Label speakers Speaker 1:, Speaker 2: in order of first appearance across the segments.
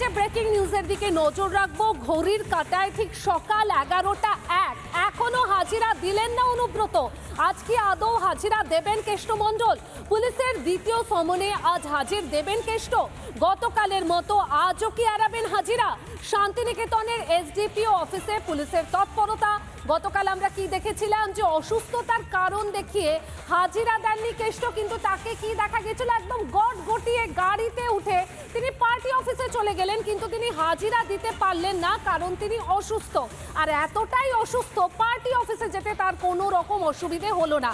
Speaker 1: যে ব্রেকিং নিউজের দিকে নজর রাখব, ঘড়ির কাটায় ঠিক সকাল এগারোটা এক। এখনও হাজিরা দিলেন না অনুব্রত। আজ কি আদৌ হাজিরা দেবেন কেষ্ট কেষ্টমণ্ডল পুলিশের দ্বিতীয় সমনে আজ হাজির দেবেন কেষ্ট? গতকালের মতো আজও কি এড়াবেন হাজিরা? শান্তিনিকেতনের এসডিপিও অফিসে পুলিশের তৎপরতা। গতকাল আমরা কি দেখেছিলাম যে অসুস্থতার কারণ দেখিয়ে হাজিরা দেননি কেষ্ট, কিন্তু তাকে কি দেখা গেছিল? একদম গট গটিয়ে গাড়িতে উঠে চলে গেলেন, কিন্তু তিনি হাজিরা দিতে পারলেন না, কারণ তিনি অসুস্থ। আর এতটাই অসুস্থ, পার্টি অফিসে যেতে তার কোনো রকম অসুবিধে হলো না।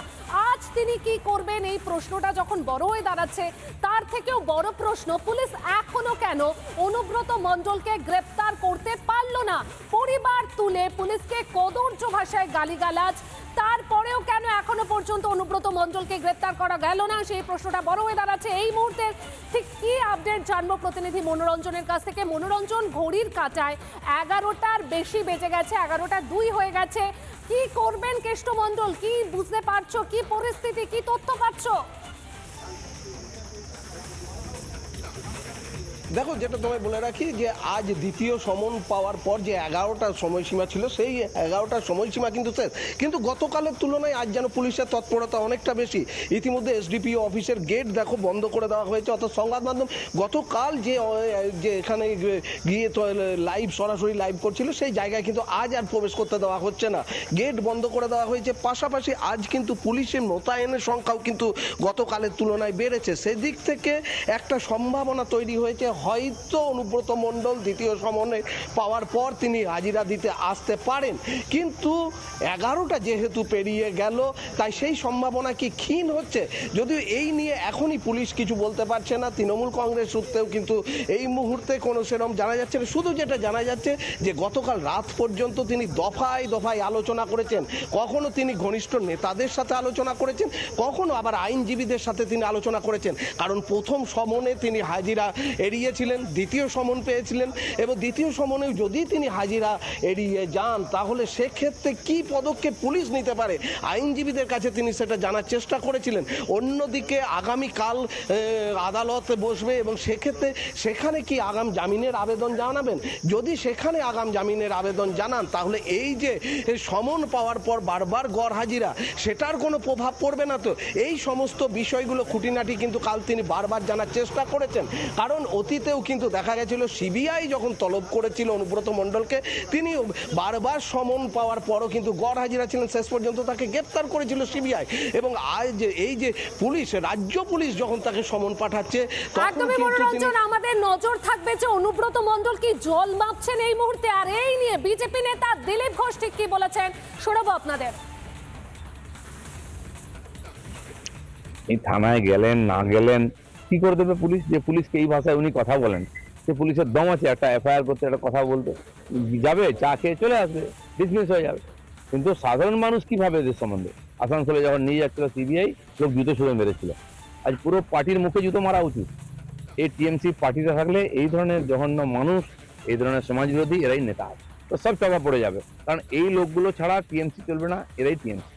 Speaker 1: আজ তিনি কি করবেন? এই প্রশ্নটা যখন বড় হয়ে দাঁড়াচ্ছে, তার থেকেও বড় প্রশ্ন, পুলিশ এখনও কেন অনুব্রত মণ্ডলকে গ্রেপ্তার করতে পারল না? পরিবার তুলে পুলিশকে কদর্য ভাষায় গালিগালাজ তারপরেও কেন এখনও পর্যন্ত অনুব্রত মণ্ডলকে গ্রেপ্তার করা গেল না? সেই প্রশ্নটা বড় হয়ে দাঁড়াচ্ছে। এই মুহূর্তে ঠিক কি আপডেট জানব প্রতিনিধি মনোরঞ্জনের কাছ থেকে? মনোরঞ্জন, ঘড়ির কাটায় এগারোটার বেশি বেজে গেছে, এগারোটা দুই হয়ে গেছে। কি করবেন কেষ্ট কেষ্টমণ্ডল কি বুঝতে পারছ? কি পরিস্থিতি? কি তথ্য পাচ্ছো?
Speaker 2: দেখো, যেটা তোমায় বলে রাখি যে আজ দ্বিতীয় সমন পাওয়ার পর যে এগারোটার সময়সীমা ছিল, সেই এগারোটার সময়সীমা কিন্তু শেষ। কিন্তু গতকালের তুলনায় আজ যেন পুলিশের তৎপরতা অনেকটা বেশি। ইতিমধ্যে এসডিপিও অফিসের গেট দেখো বন্ধ করে দেওয়া হয়েছে, অর্থাৎ সংবাদ মাধ্যম। গতকাল যে যে এখানে গিয়ে লাইভ সরাসরি লাইভ করছিল, সেই জায়গায় কিন্তু আজ আর প্রবেশ করতে দেওয়া হচ্ছে না। গেট বন্ধ করে দেওয়া হয়েছে, পাশাপাশি আজ কিন্তু পুলিশের মোতায়েনের সংখ্যাও কিন্তু গতকালের তুলনায় বেড়েছে। সেদিক থেকে একটা সম্ভাবনা তৈরি হয়েছে হয়তো অনুব্রত মণ্ডল দ্বিতীয় সমনে পাওয়ার পর তিনি হাজিরা দিতে আসতে পারেন। কিন্তু এগারোটা যেহেতু পেরিয়ে গেল, তাই সেই সম্ভাবনা কি ক্ষীণ হচ্ছে? যদিও এই নিয়ে এখনই পুলিশ কিছু বলতে পারছে না। তৃণমূল কংগ্রেস সূত্রেও কিন্তু এই মুহূর্তে কোনো সেরকম জানা যাচ্ছে না। শুধু যেটা জানা যাচ্ছে যে, গতকাল রাত পর্যন্ত তিনি দফায় দফায় আলোচনা করেছেন। কখনো তিনি ঘনিষ্ঠ নেতাদের সাথে আলোচনা করেছেন, কখনো আবার আইনজীবীদের সাথে তিনি আলোচনা করেছেন। কারণ প্রথম সমনে তিনি হাজিরা এড়িয়েছিলেন দ্বিতীয় সমন পেয়েছিলেন এবং দ্বিতীয় সমনেও যদি তিনি হাজিরা এড়িয়ে যান, তাহলে সেক্ষেত্রে কি পদক্ষেপ পুলিশ নিতে পারে? আইনজীবীদের কাছে তিনি সেটা জানার চেষ্টা করেছিলেন। অন্যদিকে আগামীকাল আদালতে বসবে এবং সেক্ষেত্রে সেখানে কি আগাম জামিনের আবেদন জানাবেন? যদি সেখানে আগাম জামিনের আবেদন জানান, তাহলে এই যে সমন পাওয়ার পর বারবার গড় হাজিরা, সেটার কোনো প্রভাব পড়বে না তো? এই সমস্ত বিষয়গুলো খুঁটিনাটি কিন্তু কাল তিনি বারবার জানার চেষ্টা করেছেন। কারণ অতীতেও কিন্তু দেখা গেছিল। সিবিআই যখন তলব করেছিল অনুব্রত মণ্ডলকে তিনি বারবার সমন পাওয়ার পরও কিন্তু গড় হাজিরা ছিলেন। শেষ পর্যন্ত তাকে গ্রেপ্তার করেছিল সিবিআই। এবং আজ যে এই যে পুলিশ রাজ্য পুলিশ যখন তাকে সমন পাঠাচ্ছে
Speaker 1: একদমই মনোরঞ্জন আমাদের নজর থাকবে যে অনুব্রত মণ্ডল কি জল মাপছেন এই মুহূর্তে? আর এই নিয়ে বিজেপি নেতা দিলীপ ঘোষ ঠিক কি বলেছেন? শোনাবো আপনাদের।
Speaker 3: এই থানায় গেলেন না গেলেন কি করে দেবে পুলিশ? যে পুলিশকে এই ভাষায় উনি কথা বলেন। সে পুলিশের দম আছে, একটা এফআইআর করতে, একটা কথা বলতে। যাবে, চা খেয়ে চলে আসবে ডিসমিস হয়ে যাবে। কিন্তু সাধারণ মানুষ কি ভাবে এদের সম্বন্ধে? আসানসোলে যখন নিয়ে যাচ্ছিল সিবিআই লোক জুতো ছুঁড়ে মেরেছিল। আজ পুরো পার্টির মুখে জুতো মারা উচিত। এই টিএমসি পার্টিতে থাকলে এই ধরনের জঘন্য মানুষ, এই ধরনের সমাজবিরোধী, এরাই নেতা। আছে তো সব চাপা পড়ে যাবে। কারণ এই লোকগুলো ছাড়া টিএমসি চলবে না, এরাই টিএমসি